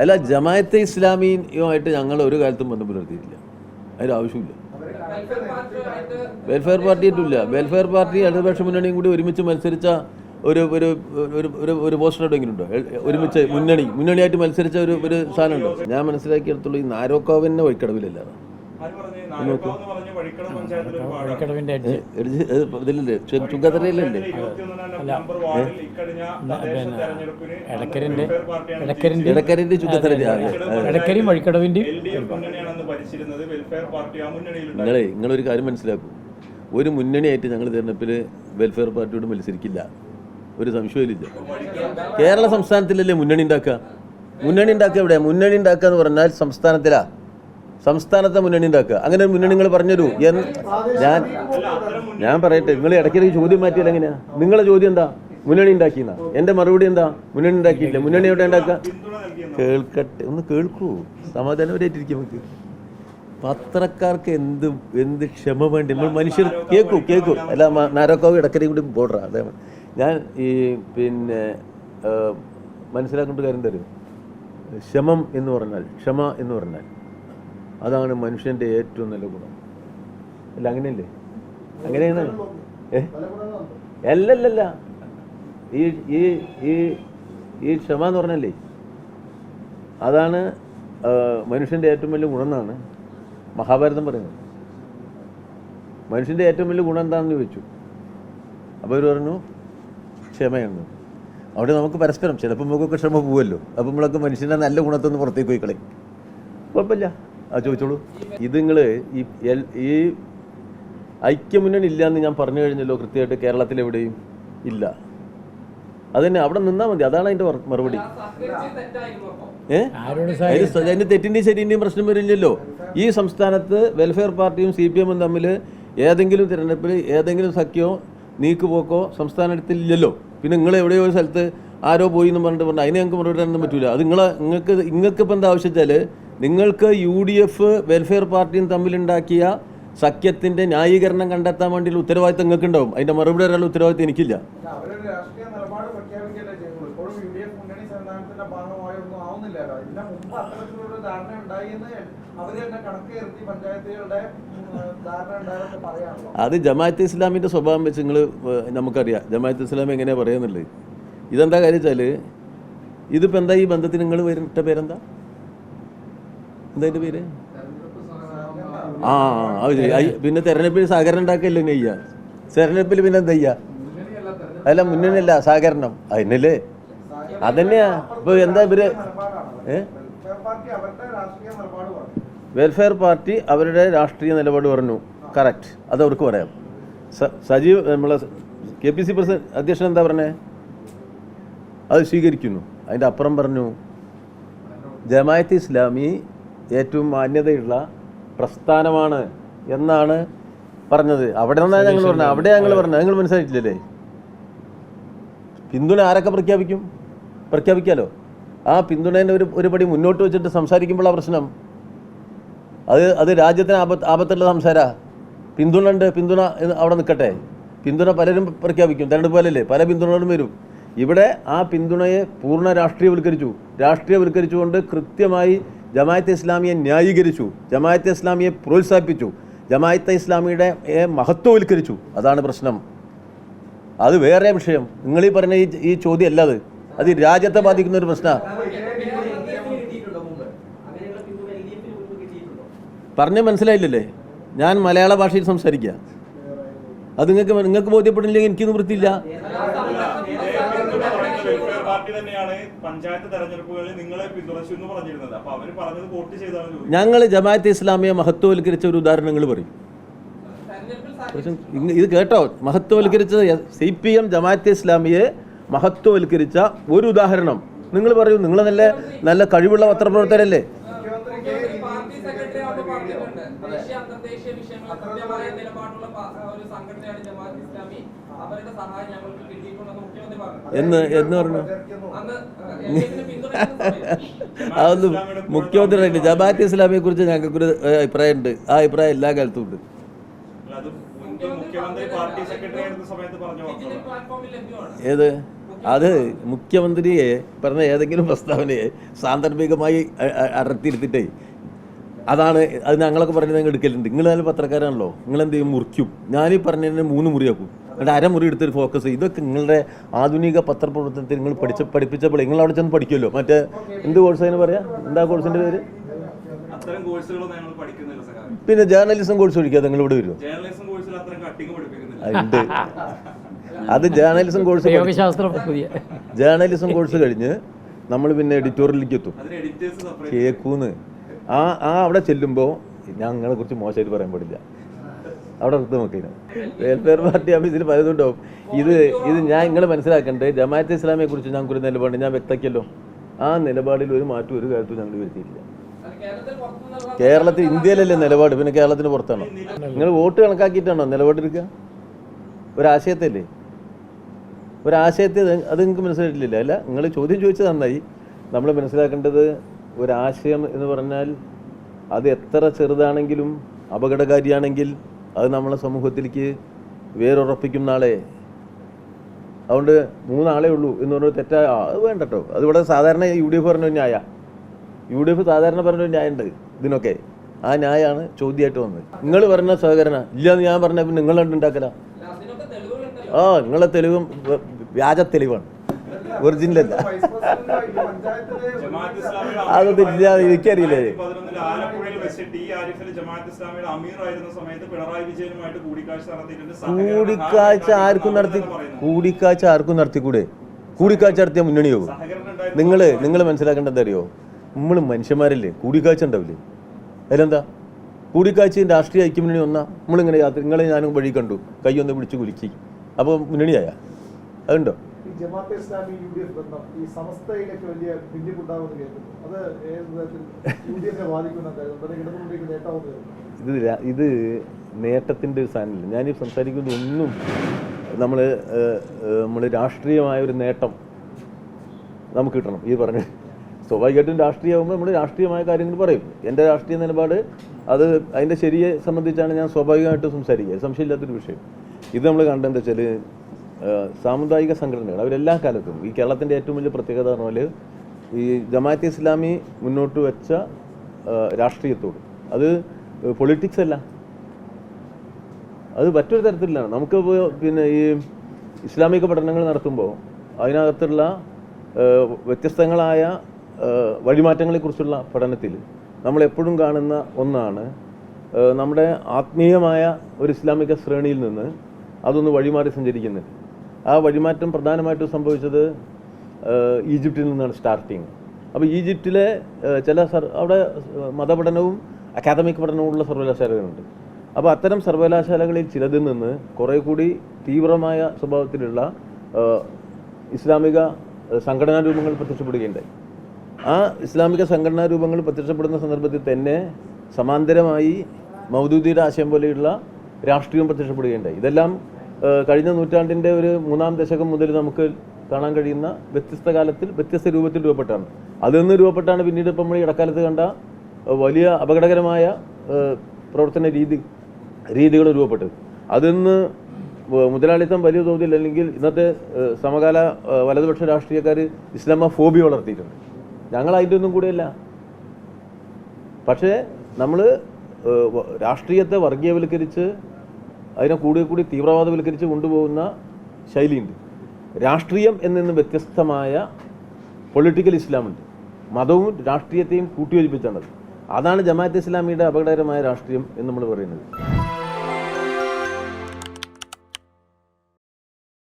അല്ല ജമായത്തെ ഇസ്ലാമിയുമായിട്ട് ഞങ്ങൾ ഒരു കാലത്തും ബന്ധം പുലർത്തിയിട്ടില്ല. അതിലാവശ്യമില്ല വെൽഫെയർ പാർട്ടി ഇല്ല വെൽഫെയർ പാർട്ടി ഇടതുപക്ഷ മുന്നണിയും കൂടി ഒരുമിച്ച് മത്സരിച്ച ഒരു ഒരു ഒരു ഒരു പോസ്റ്റർ എവിടെയെങ്കിലും ഉണ്ടോ ഒരുമിച്ച് മുന്നണി മുന്നണിയായിട്ട് മത്സരിച്ച ഒരു ഒരു സാധനം ഉണ്ടോ ഞാൻ മനസ്സിലാക്കിയെടുത്തുള്ളൂ ഈ നാരോക്കോവിനെ വഴിക്കടവിലല്ല ആര് പറഞ്ഞു? നാഗർകോവ് എന്ന് പറഞ്ഞ വഴിക്കട പഞ്ചായത്തിൽ ഒരു ഭാഗമാണ്. വഴിക്കടവിന്റെ അടിച്ച് ഇതിലല്ലേ? ചു- ചുങ്കത്തറയിലല്ലേ? ഇരുപത്തിയൊന്നാം നമ്പർ വാർഡിൽ ഇക്കഴിഞ്ഞ തദ്ദേശ തെരഞ്ഞെടുപ്പിന് എടക്കരന്റെ വെൽഫെയർ പാർട്ടിയാണ് എടക്കരന്റെ ഇടക്കരന്റെ ചുങ്കത്തറ എടക്കരയും വഴിക്കടവിന്റെയും എൽ ഡി എഫ് മുന്നണിയാണ് അന്ന് ഭരിച്ചിരുന്നത് വെൽഫെയർ പാർട്ടി ആ മുന്നണിയിലുണ്ടായിരുന്നു. നിങ്ങളെ നിങ്ങളൊരു കാര്യം മനസ്സിലാക്കൂ. ഒരു മുന്നണിയായിട്ട് ഞങ്ങൾ തിരഞ്ഞെടുപ്പിൽ വെൽഫെയർ പാർട്ടിയോട് മത്സരിക്കില്ല. ഒരു സംശയമില്ല കേരള സംസ്ഥാനത്തിലല്ലേ മുന്നണി ഉണ്ടാക്കുക? മുന്നണി ഉണ്ടാക്കുക എവിടെ? മുന്നണി ഉണ്ടാക്കുക എന്ന് പറഞ്ഞാൽ സംസ്ഥാനത്തിലാ. സംസ്ഥാനത്തെ മുന്നണി ഉണ്ടാക്കുക. അങ്ങനെ ഒരു നിങ്ങൾ പറഞ്ഞുതരൂ ഞാൻ ഞാൻ പറയട്ടെ നിങ്ങൾ ഇടയ്ക്കിടയ്ക്ക് ചോദ്യം മാറ്റിയാൽ എങ്ങനെയാ? നിങ്ങളെ ചോദ്യം എന്താ? മുന്നണി ഉണ്ടാക്കിയെന്നാ? എന്റെ മറുപടി എന്താ? മുന്നണി ഉണ്ടാക്കിയില്ല മുന്നണി എവിടെ ഉണ്ടാക്കുക? കേൾക്കട്ടെ. ഒന്ന് കേൾക്കൂ. സമാധാനപരമായിട്ടിരിക്കും നമുക്ക്. പത്രക്കാർക്ക് എന്ത് എന്ത് ക്ഷമ വേണ്ടി? നമ്മൾ മനുഷ്യർ കേൾക്കൂ കേൾക്കൂ. അല്ല നാരോക്കാവ് ഇടക്കരയും കൂടി ബോർഡറാ അതെ ഞാൻ ഈ പിന്നെ മനസ്സിലാക്കേണ്ട കാര്യം തരും ക്ഷമം എന്ന് പറഞ്ഞാൽ ക്ഷമ എന്ന് പറഞ്ഞാൽ അതാണ് മനുഷ്യന്റെ ഏറ്റവും നല്ല ഗുണം. അല്ല അങ്ങനെയല്ലേ? അങ്ങനെയാണ്. ഏ? അല്ലല്ലല്ല. ഈ ഈ ഈ ഈ ക്ഷമ എന്ന് പറഞ്ഞല്ലേ? അതാണ് മനുഷ്യന്റെ ഏറ്റവും വലിയ ഗുണം എന്നാണ് മഹാഭാരതം പറയുന്നത്. മനുഷ്യന്റെ ഏറ്റവും വലിയ ഗുണം എന്താണെന്ന് ചോദിച്ചു. അപ്പോൾ അവർ പറഞ്ഞു ക്ഷമയാണ്. അവിടെ നമുക്ക് പരസ്പരം ചിലപ്പോൾ നമുക്കൊക്കെ ക്ഷമ പോവുമല്ലോ. അപ്പോൾ നമ്മളൊക്കെ മനുഷ്യന്റെ നല്ല ഗുണത്തൊന്ന് പുറത്തേക്ക് പോയി കളയും. കുഴപ്പമില്ല. ആ ചോദിച്ചോളൂ. ഇത് നിങ്ങൾ ഈ ഈ ഐക്യമുന്നണി ഇല്ല എന്ന് ഞാൻ പറഞ്ഞു കഴിഞ്ഞല്ലോ കൃത്യമായിട്ട് കേരളത്തിൽ എവിടെയും ഇല്ല. അതന്നെ അവിടെ നിന്നാൽ മതി. അതാണ് അതിന്റെ മറുപടി. ഏഹ് അതിന്റെ തെറ്റിന്റെയും ശരിന്റെയും പ്രശ്നം വരില്ലല്ലോ. ഈ സംസ്ഥാനത്ത് വെൽഫെയർ പാർട്ടിയും സി പി എമ്മും തമ്മിൽ ഏതെങ്കിലും തിരഞ്ഞെടുപ്പിൽ ഏതെങ്കിലും സഖ്യമോ നീക്കുപോക്കോ സംസ്ഥാനത്തിൽ ഇല്ലല്ലോ പിന്നെ നിങ്ങൾ എവിടെയോ ഒരു സ്ഥലത്ത് ആരോ പോയി എന്ന് പറഞ്ഞിട്ട് പറഞ്ഞു അതിനെ ഞങ്ങൾക്ക് മറുപടി തരാനൊന്നും പറ്റൂല. അത് നിങ്ങളെ നിങ്ങൾക്ക് നിങ്ങൾക്ക് ഇപ്പം എന്താ ആവശ്യം വെച്ചാൽ നിങ്ങൾക്ക് യു ഡി എഫ് വെൽഫെയർ പാർട്ടിയും തമ്മിലുണ്ടാക്കിയ സഖ്യത്തിന്റെ ന്യായീകരണം കണ്ടെത്താൻ വേണ്ടിയുള്ള ഉത്തരവാദിത്തം നിങ്ങൾക്ക് ഉണ്ടാവും അതിന്റെ മറുപടി ഒരാൾ ഉത്തരവാദിത്തം എനിക്കില്ല. അത് ജമാഅത്ത് ഇസ്ലാമിന്റെ സ്വഭാവം വെച്ച് നിങ്ങൾ നമുക്കറിയാം. ജമാഅത്ത് ഇസ്ലാം എങ്ങനെയാണ് പറയുന്നുള്ളത് ഇതെന്താ കാര്യം വെച്ചാൽ ഇതിപ്പോൾ എന്താ ഈ ബന്ധത്തിന് നിങ്ങൾ വരുന്ന പേരെന്താ? എന്താ പേര്? ആ അത് പിന്നെ തെരഞ്ഞെടുപ്പിൽ സഹകരണം ഉണ്ടാക്കല്ലേ നെയ്യ തെരഞ്ഞെടുപ്പിൽ പിന്നെ എന്താ ചെയ്യാ അല്ല മുന്നണിയല്ല സഹകരണം. അതിനല്ലേ? അതന്നെയാ. ഇപ്പൊ എന്താ ഇവർ? വെൽഫെയർ പാർട്ടി അവരുടെ രാഷ്ട്രീയ നിലപാട് പറഞ്ഞു. കറക്റ്റ്. അത് അവർക്ക് പറയാം. സജീവ് നമ്മളെ കെ പി സി പ്രസിഡന്റ് അധ്യക്ഷൻ എന്താ പറഞ്ഞേ? അത് സ്വീകരിക്കുന്നു. അതിന്റെ അപ്പുറം പറഞ്ഞു ജമായത്ത് ഇസ്ലാമി ഏറ്റവും മാന്യതയുള്ള പ്രസ്ഥാനമാണ് എന്നാണ് പറഞ്ഞത്. അവിടെ നിന്നാണ് ഞങ്ങൾ പറഞ്ഞത്. അവിടെ ഞങ്ങൾ പറഞ്ഞത്. നിങ്ങൾ മനസ്സിലായിട്ടില്ലല്ലേ? പിന്തുണ ആരൊക്കെ പ്രഖ്യാപിക്കും? പ്രഖ്യാപിക്കാലോ? ആ പിന്തുണേന്റെ ഒരു ഒരു പടി മുന്നോട്ട് വെച്ചിട്ട് സംസാരിക്കുമ്പോഴുള്ള പ്രശ്നം. അത് അത് രാജ്യത്തിന് ആപത്ത് ആപത്തുള്ള സംസാര. പിന്തുണ ഉണ്ട്. പിന്തുണ അവിടെ നിൽക്കട്ടെ പിന്തുണ പലരും പ്രഖ്യാപിക്കും. തെരഞ്ഞെടുപ്പ് പോലല്ലേ പല പിന്തുണകളും വരും. ഇവിടെ ആ പിന്തുണയെ പൂർണ രാഷ്ട്രീയവൽക്കരിച്ചു. രാഷ്ട്രീയവൽക്കരിച്ചുകൊണ്ട് കൃത്യമായി ജമായത്തെ ഇസ്ലാമിയെ ന്യായീകരിച്ചു. ജമായത്തെ ഇസ്ലാമിയെ പ്രോത്സാഹിപ്പിച്ചു. ജമായത്തെ ഇസ്ലാമിയുടെ മഹത്വവൽക്കരിച്ചു. അതാണ് പ്രശ്നം. അത് വേറെ വിഷയം. നിങ്ങൾ ഈ പറഞ്ഞ ഈ ചോദ്യം അല്ല അത്. അത് രാജ്യത്തെ ബാധിക്കുന്ന ഒരു പ്രശ്നമാണ് പറഞ്ഞ മനസ്സിലായില്ലല്ലേ? ഞാൻ മലയാള ഭാഷയിൽ സംസാരിക്കുക അത് നിങ്ങൾക്ക് നിങ്ങൾക്ക് ബോധ്യപ്പെടുന്നില്ലെങ്കിൽ എനിക്കൊന്നും വൃത്തിയില്ല. പാർട്ടി തന്നെയാണ് പഞ്ചായത്ത് തെരഞ്ഞെടുപ്പുകളിൽ നിങ്ങളെ പിന്തുണച്ചു എന്ന് പറഞ്ഞിരുന്നത്. അപ്പൊ അവർ പറഞ്ഞത് വോട്ട് ചെയ്താണ് ഞങ്ങൾ ജമാഅത്ത് ഇസ്ലാമിയെ മഹത്വവൽക്കരിച്ച ഒരു ഉദാഹരണങ്ങൾ പറയും. ഇത് കേട്ടോ. മഹത്വവൽക്കരിച്ച സി പി എം ജമാഅത്ത് ഇസ്ലാമിയെ മഹത്വവൽക്കരിച്ച ഒരു ഉദാഹരണം. നിങ്ങൾ പറയൂ നിങ്ങൾ നല്ല നല്ല കഴിവുള്ള പത്രപ്രവർത്തകരല്ലേ? വിഷയങ്ങളിൽ കൃത്യമായ നിലപാടുള്ള ഒരു സംഘടനയാണ് ജമാഅത്ത് ഇസ്ലാമി. അവരുടെ സഹായം ഞങ്ങൾക്ക് കിട്ടിയിട്ടുണ്ടെന്ന് മുഖ്യമന്ത്രി പറഞ്ഞു. എന്ന് എന്ന് പറഞ്ഞു? അതൊന്നും മുഖ്യമന്ത്രി ജമാഅത്ത് ഇസ്ലാമിയെ കുറിച്ച് ഞങ്ങൾക്കൊരു അഭിപ്രായം ഉണ്ട് ആ അഭിപ്രായം എല്ലാ കാലത്തും ഉണ്ട്. അല്ല, അത് മുൻപ് മുഖ്യമന്ത്രി പാർട്ടി സെക്രട്ടറി ആയിരുന്ന സമയത്ത് പറഞ്ഞ ഡിജിറ്റൽ വാക്കുകളാണ്. പ്ലാറ്റ്ഫോമിൽ ലഭ്യമാണ് ഏത്? അത് മുഖ്യമന്ത്രിയെ പറഞ്ഞ ഏതെങ്കിലും പ്രസ്താവനയെ സാന്ദർഭികമായി അ- അ- അടർത്തിയെടുത്തിട്ടേ അതാണ് അത് ഞങ്ങളൊക്കെ പറഞ്ഞത് ഞങ്ങൾ എടുക്കലുണ്ട്. നിങ്ങൾ നല്ല പത്രക്കാരാണല്ലോ. നിങ്ങൾ എന്ത് ചെയ്യും? മുറിക്കും. ഞാനീ പറഞ്ഞതിന് മൂന്ന് മുറിയാക്കും. എന്നിട്ട് അരമുറി എടുത്തൊരു ഫോക്കസ് ഇതൊക്കെ നിങ്ങളുടെ ആധുനിക പത്രപ്രവർത്തനത്തിൽ നിങ്ങൾ പഠിച്ച പഠിപ്പിച്ചപ്പോൾ നിങ്ങൾ അവിടെ ചെന്ന് പഠിക്കുമല്ലോ. മറ്റേ എന്ത് കോഴ്സ് അതിന് പറയാം? എന്താ കോഴ്സിന്റെ പേര്? അത്തരം കോഴ്സുകളൊന്നും ഞങ്ങൾ പഠിക്കുന്നില്ല സഖാവേ പിന്നെ ജേർണലിസം കോഴ്സ് പഠിക്കാതെ നിങ്ങൾ ഇവിടെ വരുമോ ഉണ്ട്. അത് ജേർണലിസം കോഴ്സ് ജേർണലിസം കോഴ്സ് കഴിഞ്ഞ് നമ്മൾ പിന്നെ എഡിറ്റോറിയലിലേക്ക് എത്തും. അതിന് എഡിറ്റേഴ്സ് സെപ്പറേറ്റ് കേക്കൂന്ന്. ആ ആ അവിടെ ചെല്ലുമ്പോൾ ഞങ്ങളെ കുറിച്ച് മോശമായിട്ട് പറയാൻ പാടില്ല. അവിടെ അർത്ഥം നോക്കില്ല വെൽഫെയർ പാർട്ടി ഓഫീസിൽ പലതുണ്ടാവും ഇത് ഇത് ഞാൻ നിങ്ങൾ മനസ്സിലാക്കേണ്ടത് ജമാഅത്തെ ഇസ്ലാമിയെ കുറിച്ച് ഞങ്ങൾക്കൊരു നിലപാട് ഞാൻ വ്യക്തമാക്കിയല്ലോ. ആ നിലപാടിൽ ഒരു മാറ്റം ഒരു കാര്യത്തിൽ ഞങ്ങൾ വരുത്തിയിട്ടില്ല. കേരളത്തിൽ ഇന്ത്യയിലല്ലേ നിലപാട്? പിന്നെ കേരളത്തിന് പുറത്താണോ? നിങ്ങൾ വോട്ട് കണക്കാക്കിയിട്ടാണോ നിലപാടെടുക്കുക ഒരാശയത്തല്ലേ? ഒരാശയത്തെ അത് നിങ്ങൾക്ക് മനസ്സിലായിട്ടില്ല. അല്ല നിങ്ങൾ ചോദ്യം ചോദിച്ചത് നന്നായി. നമ്മൾ മനസ്സിലാക്കേണ്ടത് ഒരാശയം എന്ന് പറഞ്ഞാൽ അത് എത്ര ചെറുതാണെങ്കിലും അപകടകാരിയാണെങ്കിൽ അത് നമ്മളെ സമൂഹത്തിലേക്ക് വേരുറപ്പിക്കും നാളെ. അതുകൊണ്ട് മൂന്നാളേ ഉള്ളൂ എന്ന് പറഞ്ഞ തെറ്റായ അത് വേണ്ടട്ടോ അതിവിടെ സാധാരണ യു ഡി എഫ് പറഞ്ഞൊരു ന്യായ. യു ഡി എഫ് സാധാരണ പറഞ്ഞ ന്യായമുണ്ട് ഇതിനൊക്കെ. ആ ന്യായമാണ് ചോദ്യമായിട്ട് വന്നത്. നിങ്ങൾ പറഞ്ഞ സഹകരണ ഇല്ലാന്ന് ഞാൻ പറഞ്ഞ പിന്നെ തെളിവുകളുണ്ടല്ലോ ആ നിങ്ങളെ തെളിവും വ്യാജ തെളിവാണ്. ഒറിജിനൽ അല്ല. അതൊന്നും ഇല്ല, എനിക്കറിയില്ലേ. കൂടിക്കാഴ്ച ആർക്കും നടത്തി കൂടിക്കാഴ്ച ആർക്കും നടത്തിക്കൂടെ? കൂടിക്കാഴ്ച നടത്തിയ മുന്നണിയോ. നിങ്ങൾ നിങ്ങൾ മനസ്സിലാക്കേണ്ടത് അറിയോ? നമ്മൾ മനുഷ്യന്മാരല്ലേ? കൂടിക്കാഴ്ച ഉണ്ടാവില്ലേ? അതിലെന്താ? കൂടിക്കാഴ്ചയും രാഷ്ട്രീയ ഐക്യമുന്നണി ഒന്നാ നമ്മളിങ്ങനെ യാത്ര നിങ്ങളെ ഞാനും വഴി കണ്ടു. കൈ ഒന്ന് പിടിച്ച് കുലുക്കി. അപ്പോൾ മുന്നണിയായ? അതുണ്ടോ? ഈ Jamaat-e Islami U D F ബന്ധം ഈ സമസ്തയിലേക്ക് വലിയ കേൾക്കുന്നു അത് ഇത് ഇത് നേട്ടത്തിന്റെ ഒരു സാധനമില്ല. ഞാനീ സംസാരിക്കുന്നത് ഒന്നും നമ്മൾ നമ്മൾ രാഷ്ട്രീയമായ ഒരു നേട്ടം നമുക്ക് കിട്ടണം. ഈ പറഞ്ഞ് സ്വാഭാവികമായിട്ടും രാഷ്ട്രീയമാകുമ്പോൾ നമ്മൾ രാഷ്ട്രീയമായ കാര്യങ്ങൾ പറയും. എന്റെ രാഷ്ട്രീയ നിലപാട് അത് അതിന്റെ ശരിയെ സംബന്ധിച്ചാണ് ഞാൻ സ്വാഭാവികമായിട്ട് സംസാരിക്കുക. സംശയമില്ലാത്തൊരു വിഷയം. ഇത് നമ്മൾ കണ്ടെന്താ വെച്ചാൽ സാമുദായിക സംഘടനകൾ അവരെല്ലാ കാലത്തും. ഈ കേരളത്തിന്റെ ഏറ്റവും വലിയ പ്രത്യേകത എന്ന് പറഞ്ഞാൽ ഈ ജമാഅത്തെ ഇസ്ലാമി മുന്നോട്ട് വെച്ച രാഷ്ട്രീയത്തോട്. അത് പൊളിറ്റിക്സ് അല്ല. അത് മറ്റൊരു തരത്തിലാണ്. നമുക്ക് പിന്നെ ഈ ഇസ്ലാമിക പഠനങ്ങൾ നടത്തുമ്പോൾ അതിനകത്തുള്ള വ്യത്യസ്തങ്ങളായ വഴിമാറ്റങ്ങളെക്കുറിച്ചുള്ള പഠനത്തിൽ നമ്മൾ എപ്പോഴും കാണുന്ന ഒന്നാണ് നമ്മുടെ ആത്മീയമായ ഒരു ഇസ്ലാമിക ശ്രേണിയിൽ നിന്ന് അതൊന്ന് വഴിമാറി സഞ്ചരിക്കുന്നത്. ആ വഴിമാറ്റം പ്രധാനമായിട്ടും സംഭവിച്ചത് ഈജിപ്തിൽ നിന്നാണ് സ്റ്റാർട്ടിങ് അപ്പോൾ ഈജിപ്തിലെ ചില സർ അവിടെ മതപഠനവും അക്കാദമിക് പഠനവും ഉള്ള സർവകലാശാലകളുണ്ട്. അപ്പോൾ അത്തരം സർവകലാശാലകളിൽ ചിലതിൽ നിന്ന് കുറേ കൂടി തീവ്രമായ സ്വഭാവത്തിലുള്ള ഇസ്ലാമിക സംഘടനാ രൂപങ്ങൾ പ്രത്യക്ഷപ്പെടുകയുണ്ടായി. ആ ഇസ്ലാമിക സംഘടനാ രൂപങ്ങൾ പ്രത്യക്ഷപ്പെടുന്ന സന്ദർഭത്തിൽ തന്നെ സമാന്തരമായി മൗദൂദിയുടെ ആശയം പോലെയുള്ള രാഷ്ട്രീയം പ്രത്യക്ഷപ്പെടുകയുണ്ടായി. ഇതെല്ലാം കഴിഞ്ഞ നൂറ്റാണ്ടിന്റെ ഒരു മൂന്നാം ദശകം മുതൽ നമുക്ക് കാണാൻ കഴിയുന്ന വ്യത്യസ്ത കാലത്തിൽ വ്യത്യസ്ത രൂപത്തിൽ രൂപപ്പെട്ടാണ്. അതിൽ നിന്ന് രൂപപ്പെട്ടാണ് പിന്നീട് ഇപ്പം നമ്മൾ ഇടക്കാലത്ത് കണ്ട വലിയ അപകടകരമായ പ്രവർത്തന രീതി രീതികൾ രൂപപ്പെട്ടത്. അതിൽ നിന്ന് മുതലാളിത്തം വലിയ തോതിൽ അല്ലെങ്കിൽ ഇന്നത്തെ സമകാല വലതുപക്ഷ രാഷ്ട്രീയക്കാർ ഇസ്ലാമ ഫോബി വളർത്തിയിട്ടുണ്ട്. ഞങ്ങൾ അതിന്റെ ഒന്നും കൂടെയല്ല. പക്ഷേ നമ്മൾ രാഷ്ട്രീയത്തെ വർഗീയവൽക്കരിച്ച് അതിനെ കൂടി കൂടി തീവ്രവാദവൽക്കരിച്ച് കൊണ്ടുപോകുന്ന ശൈലിയുണ്ട്. രാഷ്ട്രീയം എന്നും വ്യത്യസ്തമായ പൊളിറ്റിക്കൽ ഇസ്ലാമുണ്ട്. മതവും രാഷ്ട്രീയത്തെയും കൂട്ടിയോജിപ്പിച്ചാണത്. അതാണ് ജമാഅത്ത് ഇസ്ലാമിയുടെ അപകടകരമായ രാഷ്ട്രീയം എന്ന് നമ്മൾ പറയുന്നത്.